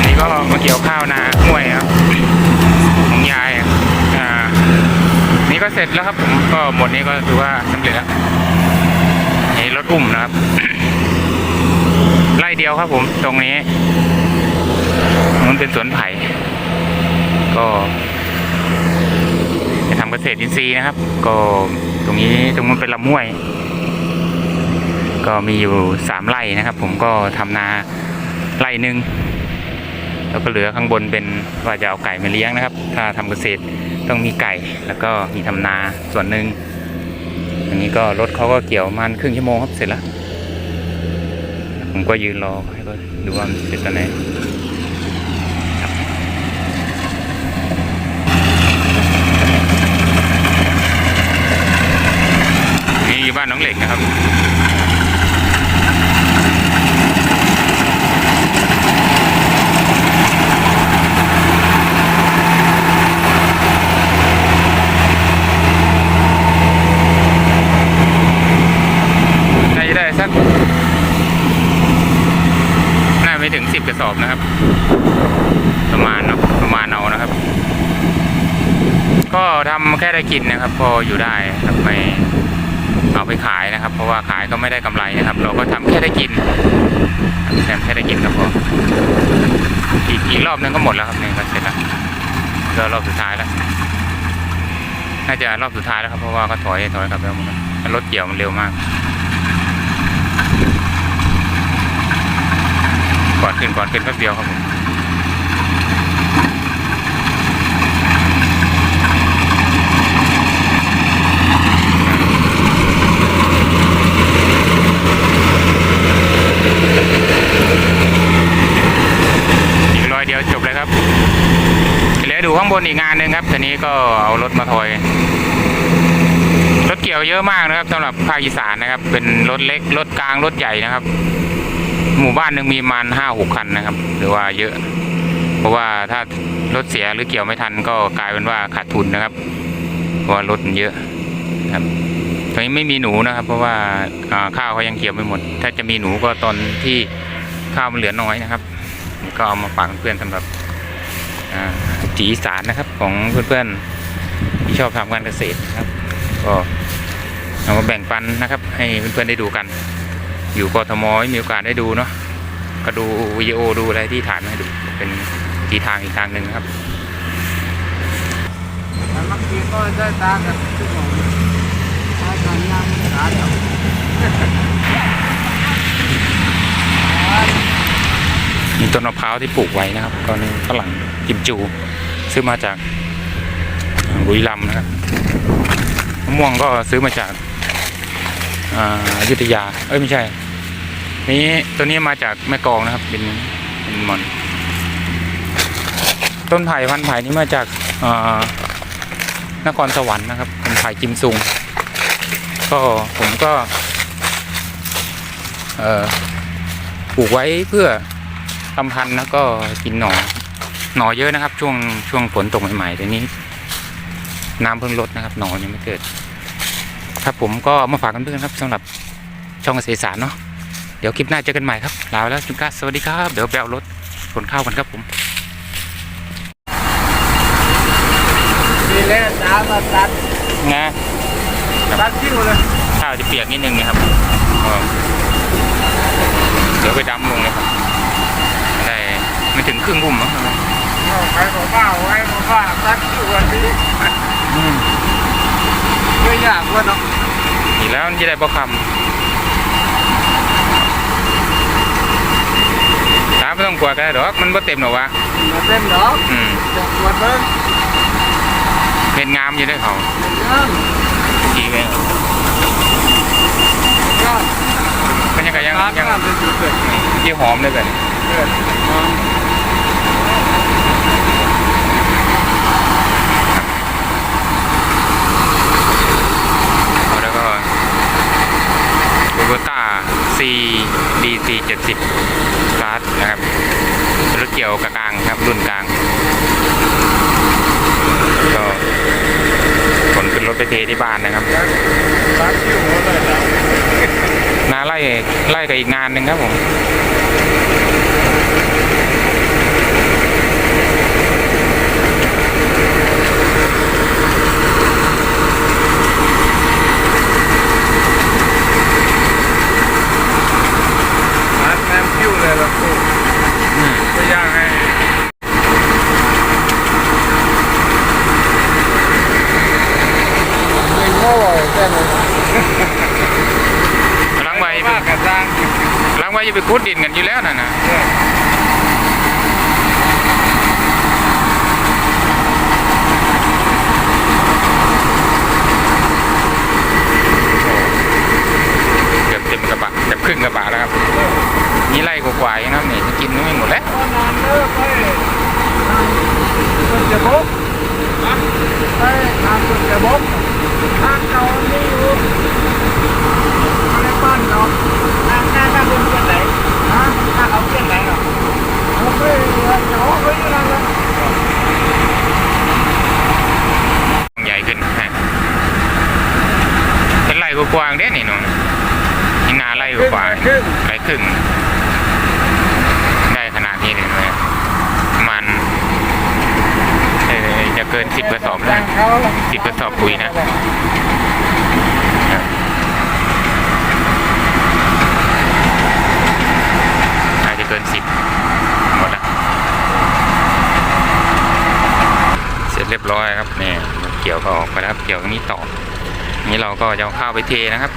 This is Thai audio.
นนี้ก็มาเกี่ยวข้าวนาห้วยครับของยายอ่านี่ก็เสร็จแล้วครับผมก็หมดนี้ก็ถือว่าสำเร็จแล้วนี่รถอุ้มนะครับไล่เดียวครับผมตรงนี้มันเป็นสวนไผ่ก็ ตรอินทรีย์นะครับ ก็ตรงนี้ตรงนู้นเป็นลำห้วย ก็มีอยู่สามไร่นะครับ ผมก็ทำนาไร่หนึ่งแล้วก็เหลือข้างบนเป็นว่าจะเอาไก่มาเลี้ยงนะครับ ถ้าทำเกษตรต้องมีไก่แล้วก็มีทำนาส่วนหนึ่งอันนี้ก็รถเขาก็เกี่ยวมันครึ่งชั่วโมงครับเสร็จแล้วผมก็ยืนรอให้เขาดูว่ามันเสร็จตอนไหนครับนี่อยู่บ้านน้องเหล็กนะครับน่าจะได้สักน่าไม่ถึงสิบกระสอบนะครับ ประมาณเนาะประมาณเอานะครับ ก็ทำแค่ได้กินนะครับ พออยู่ได้ครับไม่ ว่าขายก็ไม่ได้กำไรนะครับ เราก็ทำแค่ได้กินทำแค่ได้กินก็พออีกอีกรอบนึงก็หมดแล้วครับนี่ก็เสร็จแล้วก็รอบสุดท้ายแล้วน่าจะรอบสุดท้ายแล้วครับเพราะว่าก็ถอยถอยกลับแล้วมันรถเกี่ยวมันเร็วมาก ก่อนขึ้นก่อนขึ้นแป๊บเดียวครับผมอีกร้อยเดียวจบเลย ครับเหลือดูข้างบนอีกงานหนึ่งครับทีนี้ก็เอารถมาถอย รถเกี่ยวเยอะมากนะครับสำหรับภาคอีสานนะครับ เป็นรถเล็กรถกลางรถใหญ่นะครับ หมู่บ้านหนึ่งมีประมันห้าหกคันนะครับ หรือว่าเยอะ เพราะว่าถ้ารถเสียหรือเกี่ยวไม่ทันก็กลายเป็นว่าขาดทุนนะครับเพราะว่ารถเยอะครับตอนนี้ไม่มีหนูนะครับ เพราะว่าข้าวเขายังเกี่ยวไม่หมด ถ้าจะมีหนูก็ตอนที่ข้าวมันเหลือน้อยนะครับ ก็เอามาฝากเพื่อนๆสำหรับ จีอีสารนะครับของเพื่อนๆที่ชอบทำการเกษตรนะครับ ก็เอามาแบ่งปันนะครับ ให้เพื่อนๆได้ดูกัน อยู่กทมไม่มีโอกาสได้ดูเนาะก็ดูวิดีโอดูอะไรที่ถ่ายมาให้ดูเป็นทีทางอีกทางหนึ่งนะครับบางทีก็ได้ตากับทุกคนถ้าทำงานหาเดี๋ยวมีต้นมะพร้าวที่ปลูกไว้นะครับ ตอนนี้ฝรั่ง กิมจู ซื้อมาจากบุรีรัมย์นะครับมะม่วงก็ซื้อมาจากอายุธยา เอ้ยไม่ใช่ นี้ตัวนี้มาจากแม่กองนะครับ เป็นเป็นมอน ต้นไผ่พันไผ่นี้มาจากนครสวรรค์นะครับ เป็นไผ่กิมซุง ก็ผมก็ปลูกไว้เพื่อทำพันธุ์แล้วก็กินหน่อ หน่อเยอะนะครับ ช่วงช่วงฝนตกใหม่ๆแต่นี้ น้ำเพิ่งลดนะครับ หน่อยังไม่เกิด ครับผมก็เอามาฝากกันเพื่อนครับสำหรับช่องเกษตรสารเนาะเดี๋ยวคลิปหน้าเจอกันใหม่ครับลาไปแล้วจุกัสสวัสดีครับ เดี๋ยวไปเอารถขนข้าวกันครับผมดีแล้วตามาตัดงาตัดทิ้งหมดเลยข้าวจะเปียกนิดนึงนะครับก็เดี๋ยวไปดำลงเลยครับได้ไม่ถึงครึ่งบุ่มมั้ง เอาใครบอกว่าเอาไว้บอกว่าตัดทิ้งวันนี้อืมไม่ยากว่าเนาะอีกแล้วมันจะได้พอคำตาไม่ต้องกลัวกันหรอกมันบ่เต็มหรอวะมาเต็มดอกอืมจะปวดเบิ้งเป็นงามอยู่ด้วยเขายังทีเองยอดมันยังไงยังตัดยังที่หอมเลยกันเกิดแล้ว DC 70 Class นะครับ รถเกี่ยวกลางครับ รุ่นกลาง ก็ขนขึ้นรถไปเทที่บ้านนะครับงาไล่ไล่กับอีกงานหนึ่งครับผม ไปคุดดินกันอยู่แล้วน่ะนะเกือบเต็มกระบะเกือบครึ่งกระบะแล้วครับ นี่ไล่กว่าๆยังครับนี่จะกินไม่หมดแล้วเลิกไปมันจะบกไปทางมันจะบกทางเก่านี่อยู่อะไรบ้านเนาะทางหน้าหน้าคุณเพื่อนไหนฮะถ้าเขาเพื่อนไหนเนาะเขาไม่เขาไม่ยังไง ใหญ่ขึ้นฮะเป็นไร่ กว้างๆเด้นี่หนูนี่นาไร่กว้างๆครึ่งไร่ครึ่งได้ขนาดนี้เลยมันเออจะเกินสิบกระสอบนะสิบกระสอบปุ๋ยนะอาจจะเกินสิบหมดละเสร็จเรียบร้อยครับเนี่ยเกี่ยวก็ออกไปแล้วครับเกี่ยวตรงนี้ต่อ นี้เราก็จะเอาข้าวไปเทนะครับ